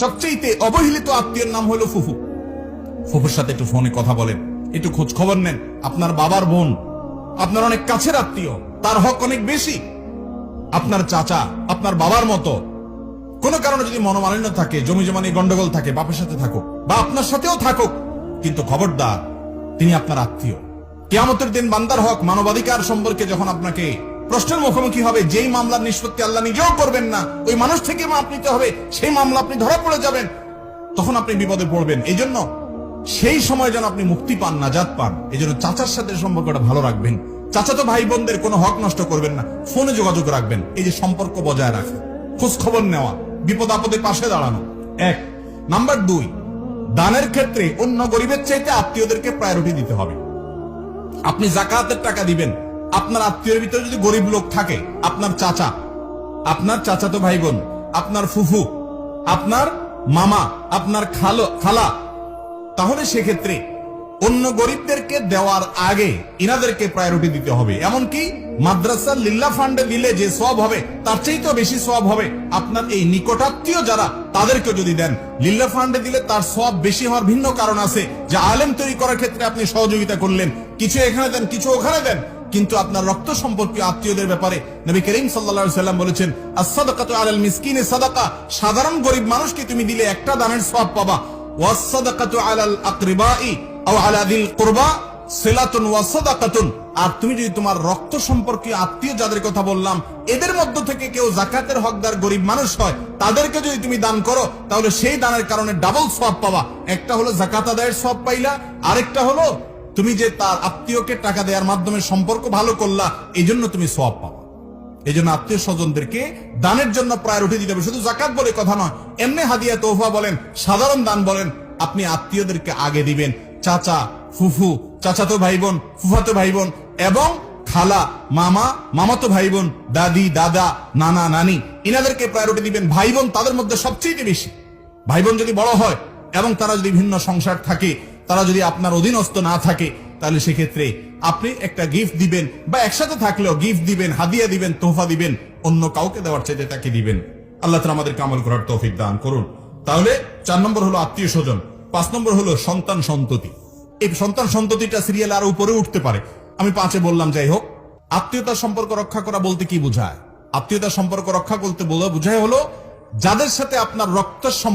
সবচেয়ে অবহেলিত আত্মীয়ের নাম হলো ফুফু। ফুফুর সাথে একটু ফোনে কথা বলেন, একটু খোঁজ খবর নেন। আপনার বাবার বোন, আপনার অনেক কাছের আত্মীয়, তার হক অনেক বেশি। আপনার চাচা, আপনার বাবার মতো। কোনো কারণে যদি মনোমালিন্য থাকে, জমি জমা নিয়ে গন্ডগোল থাকে, বাপের সাথে থাকুক, বা আপনার সাথেও থাকুক, কিন্তু খবরদার, তিনি আপনার আত্মীয়। কেয়ামতের দিন বান্দার হক, মানবাধিকার সম্পর্কে যখন আপনাকে প্রশ্নের মুখোমুখি হবে, যেই মামলার নিষ্পত্তি আল্লাহ নিজেও করবেন না, ওই মানুষ থেকে মাপ নিতে হবে, সেই মামলা আপনি ধরা পড়ে যাবেন, তখন আপনি বিপদে পড়বেন। এই জন্য সেই সময় যেন আপনি মুক্তি পান নাজাত পান। এই জন্য চাচার সাথে সম্পর্কটা ভালো রাখবেন। চাচাতো ভাই বোনদের কোনো হক নষ্ট করবেন না, ফোনে যোগাযোগ রাখবেন, এই যে সম্পর্ক বজায় রাখা খোঁজ খবর নেওয়া, বিপদ আপদে পাশে দাঁড়ানো। এক, নাম্বার দুই, দানের ক্ষেত্রে অন্য গরিবের চাইতে আত্মীয়দেরকে প্রায়োরিটি দিতে হবে। আপনি জাকাতের টাকা দিবেন আপনার আত্মীয়ের ভিতরে যদি গরিব লোক থাকে, আপনার চাচা, আপনার চাচাতো ভাই বোন আপনার ফুফু, আপনার মামা, আপনার খালো, খালা, তাহলে সেক্ষেত্রে অন্য গরিবদেরকে দেওয়ার আগে ইনাদেরকে প্রায়োরিটি দিতে হবে। এমনকি মাদ্রাসা লিল্লা ফান্ডে দিলে যে সব হবে, তার চেয়ে তো বেশি সব হবে আপনার এই নিকটাত্মীয় যারা তাদেরকে যদি দেন। লিল্লা ফান্ডে দিলে তার সব বেশি হওয়ার ভিন্ন কারণ আছে, যে আলেম তৈরি করার ক্ষেত্রে আপনি সহযোগিতা করলেন। কিছু এখানে দেন, কিছু ওখানে দেন। কিন্তু আপনার রক্ত সম্পর্কীয় আত্মীয়দের ব্যাপারে নবী করিম সাল্লা সাল্লাম বলেছেন আলাল মিসকিনে সাদাকা সাধারণ গরিব মানুষকে তুমি দিলে একটা দানের সব পাবা। আলাল আকরিবাই আও আলা দিল কুরবা সিলাতুন ওয়াসাদাকাতুন আর তুমি যদি তোমার রক্ত সম্পর্কীয় আত্মীয় যাদের কথা বললাম, এদের মধ্য থেকে কেউ জাকাতের হকদার গরিব মানুষ হয়, তাদেরকে যদি তুমি দান করো, তাহলে সেই দানের কারণে ডাবল সব পাবা। একটা হলো জাকাত আদায়ের সব পাইলা, আরেকটা হলো তুমি যে তার আত্মীয়কে টাকা দেওয়ার মাধ্যমে সম্পর্ক ভালো করলা এই জন্য তুমি সব পাবা। এই জন্য আত্মীয় স্বজনদেরকে দানের জন্য প্রায়োরিটি দিতে হবে। শুধু জাকাত বলে কথা নয়, এমনি হাদিয়া তোহফা বলেন, সাধারণ দান বলেন, আপনি আত্মীয়দেরকে আগে দিবেন। চাচা, ফুফু, চাচাতো ভাই বোন ফুফাতো ভাই বোন এবং খালা, মামা, মামাতো ভাই বোন দাদি, দাদা, নানা, নানি, ইনাদেরকে প্রায়োরিটি দিবেন। ভাই বোন তাদের মধ্যে সবচেয়ে বেশি। ভাই বোন যদি বড় হয় এবং তারা যদি ভিন্ন সংসার থাকে তারা যদি আপনার অধীনস্থ না থাকে, তাহলে সেক্ষেত্রে আপনি একটা গিফট দিবেন বা একসাথে থাকলেও গিফট দিবেন, হাদিয়া দিবেন, তোহফা দিবেন, অন্য কাউকে দেওয়ার চাইতে তাকে দিবেন। আল্লাহ তালা আমাদেরকে আমল করার তৌফিক দান করুন। তাহলে চার নম্বর হলো আত্মীয় স্বজন, পাঁচ নম্বর হলো সন্তান সন্ততি। এই সন্তান সন্ততিটা সিরিয়াল আরও উপরে উঠতে পারে। আমি পাঁচে বললাম, যাই হোক, আত্মীয়তার সম্পর্ক রক্ষা করা বলতে কি বোঝায়? আত্মীয়তার সম্পর্ক রক্ষা করতে বোঝায় হলো, যাদের সাথে আপনার রক্তের সম্পর্ক